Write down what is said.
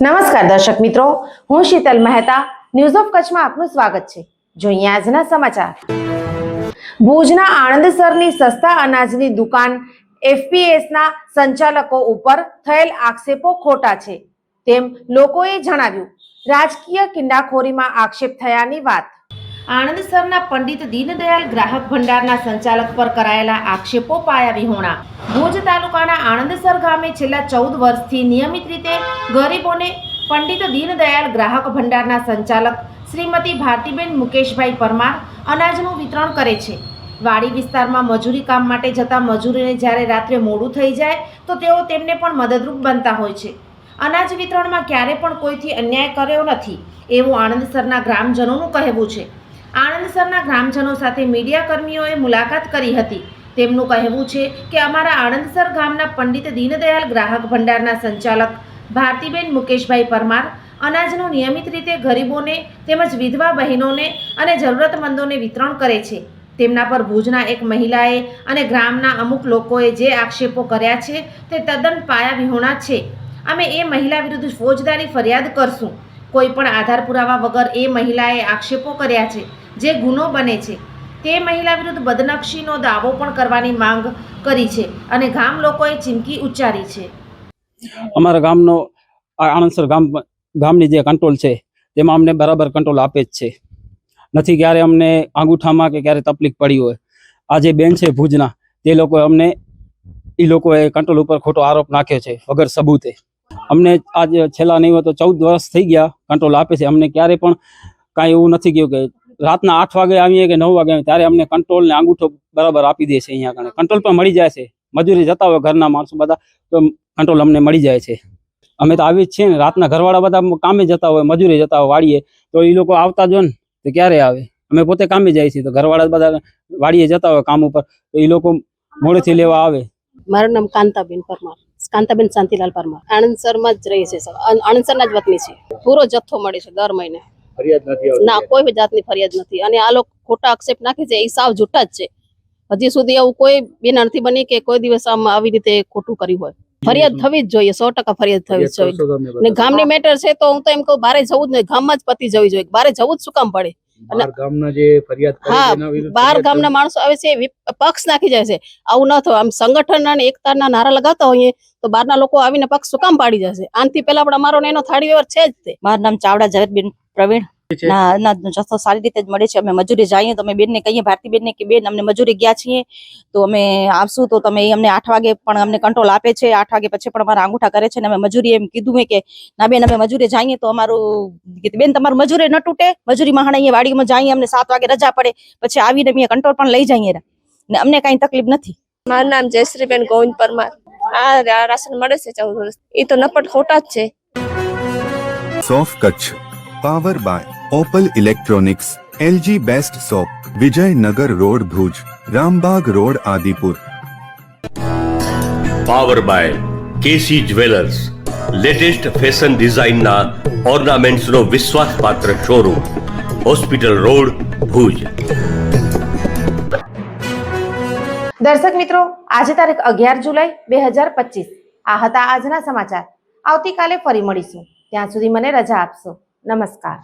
નમસ્કાર દર્શક મિત્રો, હું શીતલ મહેતા. ન્યૂઝ ઓફ કચ્છમાં આપનું સ્વાગત છે. જોઈએ આજના સમાચાર. ભુજના આણંદસરની સસ્તા અનાજની દુકાન એફપીએસના સંચાલકો ઉપર થયેલ આક્ષેપો ખોટા છે. તેમ લોકોએ જણાવ્યું. રાજકીય કિંડાખોરીમાં આક્ષેપ થયાની વાત. આણંદસરના પંડિત દીનદયાલ ગ્રાહક ભંડારના સંચાલક પર કરાયેલા આક્ષેપો પાયા વિહોણા. ભુજ તાલુકાના આણંદસર ગામે છેલ્લા ચૌદ વર્ષથી નિયમિત રીતે ગરીબોને પંડિત દીનદયાલ ગ્રાહક ભંડારના સંચાલક શ્રીમતી ભારતીબેન મુકેશભાઈ પરમાર અનાજનું વિતરણ કરે છે. વાડી વિસ્તારમાં મજૂરી કામ માટે જતા મજૂરીને જ્યારે રાત્રે મોડું થઈ જાય, તો તેઓ તેમને પણ મદદરૂપ બનતા હોય છે. અનાજ વિતરણમાં ક્યારે પણ કોઈથી અન્યાય કર્યો નથી, એવું આણંદસરના ગ્રામજનોનું કહેવું છે. આણંદસરના ગ્રામજનો સાથે મીડિયા કર્મીઓએ મુલાકાત કરી હતી. તેમનું કહેવું છે કે અમારા આણંદસર ગામના પંડિત દીનદયાલ ગ્રાહક ભંડારના સંચાલક ભારતીબેન મુકેશભાઈ પરમાર, અનાજનું નિયમિત રીતે ગરીબોને તેમજ વિધવા બહેનોને અને જરૂરતમંદોને વિતરણ કરે છે. તેમના પર ભુજના એક મહિલાએ અને ગ્રામના અમુક લોકોએ જે આક્ષેપો કર્યા છે તે તદ્દન પાયાવિહોણા છે. અમે એ મહિલા વિરુદ્ધ ફોજદારી ફરિયાદ કરશું. કોઈ પણ આધાર પુરાવા વગર એ મહિલાએ આક્ષેપો કર્યા છે, જે ગુનો બને છે. તે મહિલા વિરુદ્ધ બદનક્ષીનો દાવો પણ કરવાની માંગ કરી છે અને ગામ લોકોએ ચીમકી ઉચ્ચારી છે. અમારા ગામનો આણંદસર ગામ, ગામની જે કંટ્રોલ છે, તેમાં અમને બરાબર કંટ્રોલ આપે જ છે. નથી ક્યારે અમને આંગૂઠામાં કે ક્યારે તકલીફ પડી હોય. આ જે બેન છે ભુજના, તે લોકોએ અમને એ લોકોએ કંટ્રોલ ઉપર ખોટો આરોપ નાખ્યો છે, વગર સબૂતે. અમને આજ છેલ્લા નહીં હોય તો ચૌદ વર્ષ થઈ ગયા કંટ્રોલ આપે છે. અમને ક્યારે પણ કાંઈ એવું નથી ગયું કે રાતના આઠ વાગે આવીએ કે નવ વાગે આવીએ, ત્યારે અમને કંટ્રોલ ને આંગૂઠો બરાબર આપી દે છે અહીંયા આગળ. કંટ્રોલ પણ મળી જાય છે. મજૂરી જતા હોય ઘરના માણસો બધા, તો કંટ્રોલ અમને મળી જાય છે. અમે તો આવી જ છીએ ને, રાતના ઘરવાળા બધા કામે જતા હોય, મજૂરી જતા હોય, વાડીએ, તો એ લોકો આવતા જો ને, તો ક્યારે આવે? અમે પોતે કામે જાય છીએ, તો ઘરવાળા બધા વાડીએ જતા હોય કામ ઉપર, તો એ લોકો મોડેથી લેવા આવે. મારું નામ કાંતાબેન પરમાર. કાંતાબેન શાંતિલાલ પરમાર. આણંદસરમાં જ રહી છે સર. આણ- આણંદસરના જ વતની છે. પૂરો જથ્થો મળે છે દર મહિને. ના કોઈ બી જાતની ફરિયાદ નથી. અને આ લોકો ખોટા આક્ષેપ નાખે છે એ સાવ જૂઠા જ છે. હજી સુધી એવું કોઈ બેન નથી બની કે કોઈ દિવસ આમ આવી રીતે ખોટું કર્યું હોય. ફરિયાદ થવી જ જોઈએ સો ટકા ફરિયાદ થવી જ જોઈએ. ને ગામની મેટર છે તો હું તો એમ કહું બારે જવું જ નહીં ગામમાં જ પતી જવી જોઈએ. બારે જવું જ શું કામ પડે? બહાર ગામના જે ફરિયાદ કરે હા છે એના વિરુદ્ધ બાર ફરિયાદ ગામના માણસો આવે છે પક્ષ નાખી જાય છે. આવું ન થાય આમ સંગઠન અને એકતાના નારા લગાવતા હોઈએ તો બહારના લોકો આવીને પક્ષ શું કામ પાડી જશે. આનથી પહેલા પણ અમારો એનો થાળી વ્યવહાર છે જ તે. મારું નામ ચાવડા ઝવેરબેન પ્રવીણ. છે. ના અનાજનો જથ્થો સારી રીતે જ મળે છે. અમે મજૂરી જઈએ તો અમે બેનને કહીએ ભારતીબેનને કે બેન અમને મજૂરી ગયા છીએ. તો અમે આવશું તો તમે અમને આઠ વાગે પણ અમને કંટ્રોલ આપે છે. આઠ વાગે પછી પણ અમારા અંગૂઠા કરે છે ને અમે મજૂરી એમ કીધું કે ના બેન અમે મજૂરી જઈએ તો અમારું કીધું, બેન તમારું મજૂરી ન તૂટે. મજૂરી માં અહીંયા વાડીમાં જઈએ અમને સાત વાગે રજા પડે. પછી આવીને અમે કંટ્રોલ પણ લઈ જઈએ. ને અમને કઈ તકલીફ નથી. મારું નામ જયશ્રીબેન ગોવિંદ પરમાર. આ રાશન મળે છે ચૌદ વર્ષ. એ તો નપટ ખોટા જ છે. સોફ Kutch power by Opal electronics LG best shop Vijaynagar road Bhuj Rambag road Adipur power by KC jewellers latest fashion ડિઝાઇનના ઓર્નામેન્ટ્સનો વિશ્વાસપાત્ર શોરૂમ હોસ્પિટલ રોડ ભુજ દર્શક મિત્રો આજે તારીખ અગિયાર જુલાઈ બે હજાર પચીસ. આ હતા આજના સમાચાર. આવતીકાલે ફરી મળીશું. ત્યાં સુધી મને રજા આપશો. નમસ્કાર.